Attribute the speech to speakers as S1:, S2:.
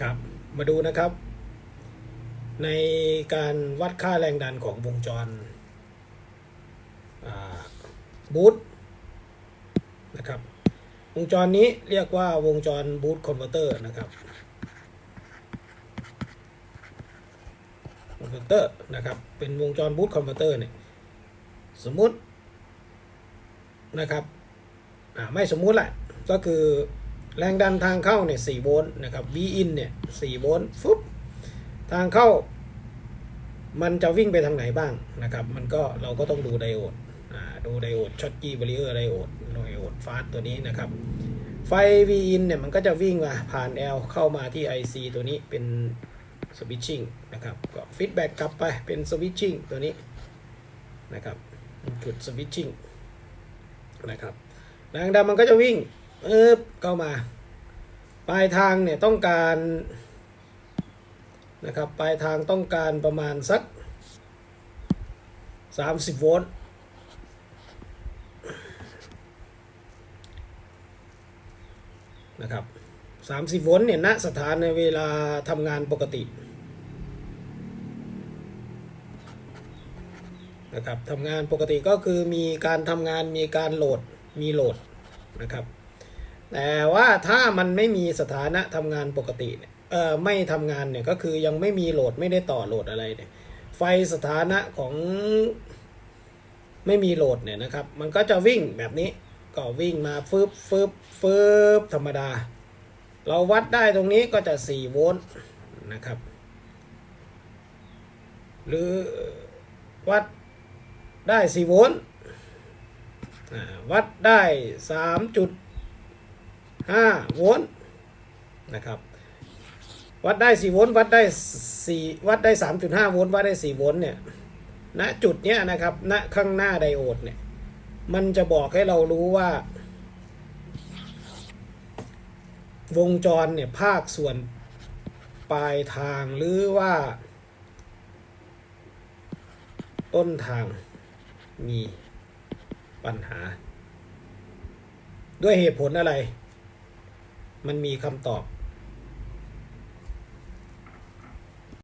S1: ครับ มาดูนะครับ ในการวัดค่าแรงดันของวงจรบูตนะครับ วงจรนี้เรียกว่าวงจรบูตคอนเวอร์เตอร์นะครับคอนเวอร์เตอร์นะครับ เป็นวงจรบูตคอนเวอร์เตอร์เนี่ยสมมุตินะครับไม่สมมุติแหละก็คือ แรงดันทางเข้าเนี่ย4โวลต์นะครับ V in เนี่ย4โวลต์ฟึบทางเข้า มันจะวิ่งไปทางไหนบ้างนะครับ มันก็เราก็ต้องดูไดโอดดูไดโอดช็อตกี้บริเออร์ไดโอดไดโอดฟาสตัวนี้นะครับ ไฟ V in เนี่ยมันก็จะวิ่งมาผ่าน L เข้ามาที่ IC ตัวนี้เป็นสวิตชิ่งนะครับ ก็ฟีดแบ็กกลับไปเป็นสวิตชิ่งตัวนี้นะครับจุดสวิตชิ่งนะครับแรงดันมันก็จะวิ่ง เอ๊บเข้ามา ปลายทางเนี่ยต้องการนะครับปลายทางต้องการประมาณสัก 30 โวลต์นะครับ30 โวลต์เนี่ยณสถานในเวลาทำงานปกตินะครับทำงานปกติก็คือมีการทำงานมีการโหลดมีโหลดนะครับ แต่ว่าถ้ามันไม่มีสถานะทำงานปกติเนี่ยเออไม่ทำงานเนี่ยก็คือยังไม่มีโหลดไม่ได้ต่อโหลดอะไรเนี่ยไฟสถานะของไม่มีโหลดเนี่ยนะครับ มันก็จะวิ่งแบบนี้ก็วิ่งมาฟึบฟึบฟึบธรรมดา เราวัดได้ตรงนี้ก็จะ 4 โวลต์นะครับ หรือวัดได้ 4 โวลต์วัดได้ 5โวลต์นะครับวัดได้ 4 โวลต์วัดได้ 4 วัดได้ 3.5 โวลต์วัดได้ 4 โวลต์เนี่ยณจุดเนี้ยนะครับณข้างหน้าไดโอดเนี่ยมันจะบอกให้เรารู้ว่า วงจรเนี่ยภาคส่วนปลายทางหรือว่า ต้นทางมีปัญหา ด้วยเหตุผลอะไร มันมีคำตอบ